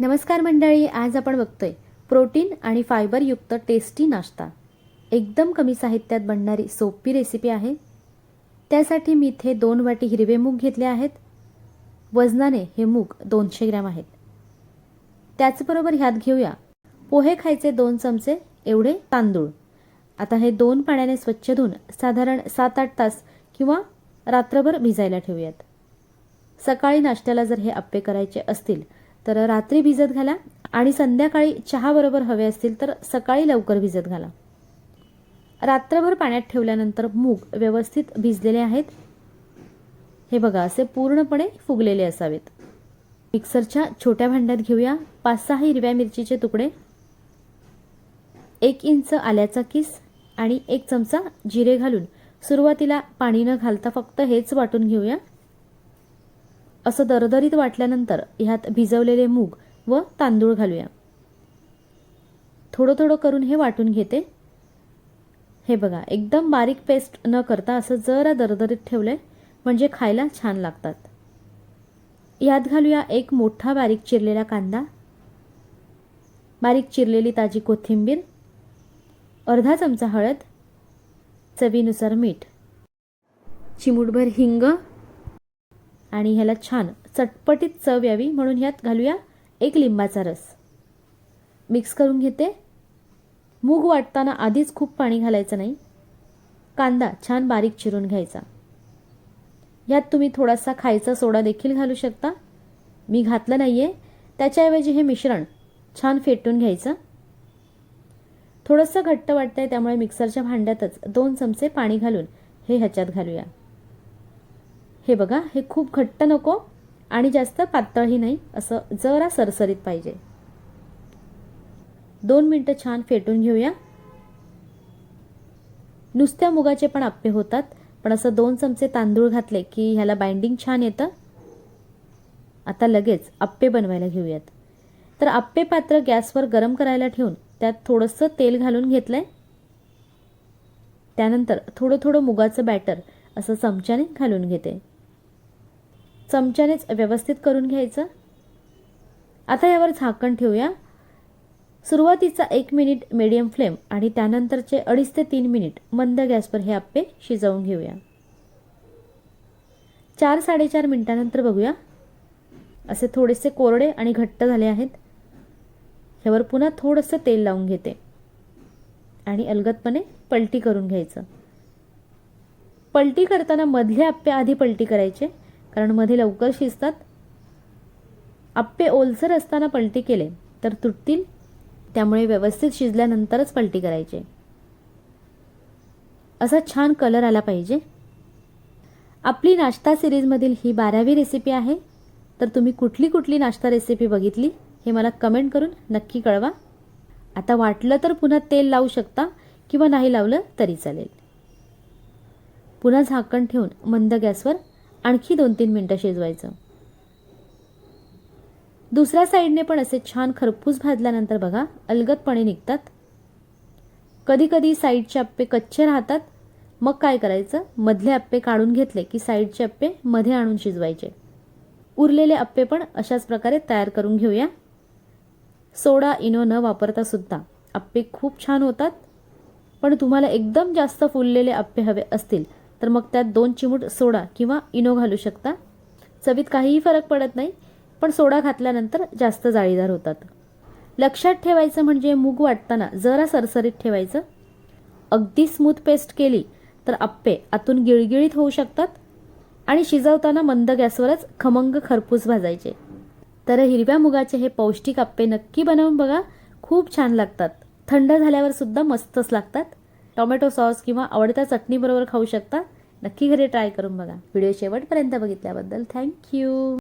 नमस्कार मंडळी आज आपण बघतोय प्रोटीन आणि फायबरयुक्त टेस्टी नाश्ता. एकदम कमी साहित्यात बनणारी सोपी रेसिपी आहे. त्यासाठी मी इथे दोन वाटी हिरवे मूग घेतले आहेत. वजनाने हे मूग दोनशे ग्रॅम आहेत. त्याचबरोबर ह्यात घेऊया पोहे खायचे दोन चमचे एवढे तांदूळ. आता हे दोन पाण्याने स्वच्छ धुवून साधारण सात आठ तास किंवा रात्रभर भिजायला ठेवूयात. सकाळी नाश्त्याला जर हे आप्पे करायचे असतील तर रात्री भिजत घाला आणि संध्याकाळी चहाबरोबर हवे असतील तर सकाळी लवकर भिजत घाला. रात्रभर पाण्यात ठेवल्यानंतर मूग व्यवस्थित भिजलेले आहेत. हे बघा असे पूर्णपणे फुगलेले असावेत. मिक्सरच्या छोट्या भांड्यात घेऊया. पाच सहा हिरव्या मिरचीचे तुकडे एक इंच आल्याचा किस आणि एक चमचा जिरे घालून सुरुवातीला पाणी न घालता फक्त हेच वाटून घेऊया. असं दरदरीत वाटल्यानंतर ह्यात भिजवलेले मूग व तांदूळ घालूया. थोडं थोडं करून हे वाटून घेते. हे बघा एकदम बारीक पेस्ट न करता असं जरा दरदरीत आहे म्हणजे खायला छान लागतात. यात घालूया एक मोठा बारीक चिरलेला कांदा बारीक चिरलेली ताजी कोथिंबीर अर्धा चमचा हळद चवीनुसार मीठ चिमूटभर हिंग आणि ह्याला छान चटपटीत चव यावी म्हणून ह्यात घालूया एक लिंबाचा रस. मिक्स करून घेते. मूग वाटताना आधीच खूप पाणी घालायचं नाही. कांदा छान बारीक चिरून घ्यायचा. ह्यात तुम्ही थोडासा खायचा सोडा देखील घालू शकता. मी घातलं नाही आहे त्याच्याऐवजी हे मिश्रण छान फेटून घ्यायचं. थोडंसं घट्ट वाटतंय त्यामुळे मिक्सरच्या भांड्यातच दोन चमचे पाणी घालून हे ह्याच्यात घालूया. हे बघा हे खूप घट्ट नको आणि जास्त पातळही नाही असं जरा सरसरीत पाहिजे. दोन मिनटं छान फेटून घेऊया. नुसत्या मुगाचे पण आप्पे होतात पण असं दोन चमचे तांदूळ घातले की ह्याला बाइंडिंग छान येतं. आता लगेच आप्पे बनवायला घेऊयात. तर आप्पे पात्र गॅसवर गरम करायला ठेवून त्यात थोडंसं तेल घालून घेतलंय. त्यानंतर थोडं थोडं मुगाचं बॅटर असं चमच्याने घालून घेते. चमच्यानेच व्यवस्थित करून घ्यायचं. आता यावर झाकण ठेवूया. सुरुवातीचा एक मिनिट मिडियम फ्लेम आणि त्यानंतरचे अडीच ते तीन मिनिट मंद गॅसवर हे आप्पे शिजवून घेऊया. चार साडेचार मिनिटानंतर बघूया. असे थोडेसे कोरडे आणि घट्ट झाले आहेत. ह्यावर पुन्हा थोडंसं तेल लावून घेते. आणि अलगदपणे पलटी करून घ्यायचं. पलटी करताना मधले आप्पे आधी पलटी करायचे. कारण मध्ये लवकर शिजतात. आप्पे ओलसर असताना पलटी केले तर तुटतील. त्यामुळे व्यवस्थित शिजल्यानंतरच पलटी करायचे. असा छान कलर आला पाहिजे. आपली नाश्ता सिरीजमधील ही बारावी रेसिपी आहे. तर तुम्ही कुठली कुठली नाश्ता रेसिपी बघितली हे मला कमेंट करून नक्की कळवा. आता वाटलं तर पुन्हा तेल लावू शकता किंवा नाही लावलं तरी चालेल. पुन्हा झाकण ठेवून मंद गॅसवर आणखी दोन तीन मिनटं शिजवायचं. दुसऱ्या साईडने पण असे छान खरपूस भाजल्यानंतर बघा अलगदपणे निघतात. कधी कधी साईडचे आप्पे कच्चे राहतात. मग काय करायचं? मधले आप्पे काढून घेतले की साईडचे अप्पे मध्ये आणून शिजवायचे. उरलेले अप्पे पण अशाच प्रकारे तयार करून घेऊया. सोडा इनो न वापरता सुद्धा. आप्पे खूप छान होतात. पण तुम्हाला एकदम जास्त फुललेले अप्पे हवे असतील तर मग त्यात दोन चिमूट सोडा किंवा इनो घालू शकता. चवीत काहीही फरक पडत नाही पण सोडा घातल्यानंतर जास्त जाळीदार होतात. लक्षात ठेवायचं म्हणजे मूग वाटताना जरा सरसरीत ठेवायचं. अगदी स्मूथ पेस्ट केली तर आप्पे आतून गिळगिळीत होऊ शकतात आणि शिजवताना मंद गॅसवरच खमंग खरपूस भाजायचे. तर हिरव्या मुगाचे हे पौष्टिक आप्पे नक्की बनवून बघा खूप छान लागतात. थंड झाल्यावर सुद्धा मस्तच लागतात. टोमॅटो सॉस किंवा आवडत्या चटणीबरोबर खाऊ शकता. नक्की घरी ट्राय करून बघा. व्हिडिओ शेवटपर्यंत बघितल्याबद्दल थँक्यू.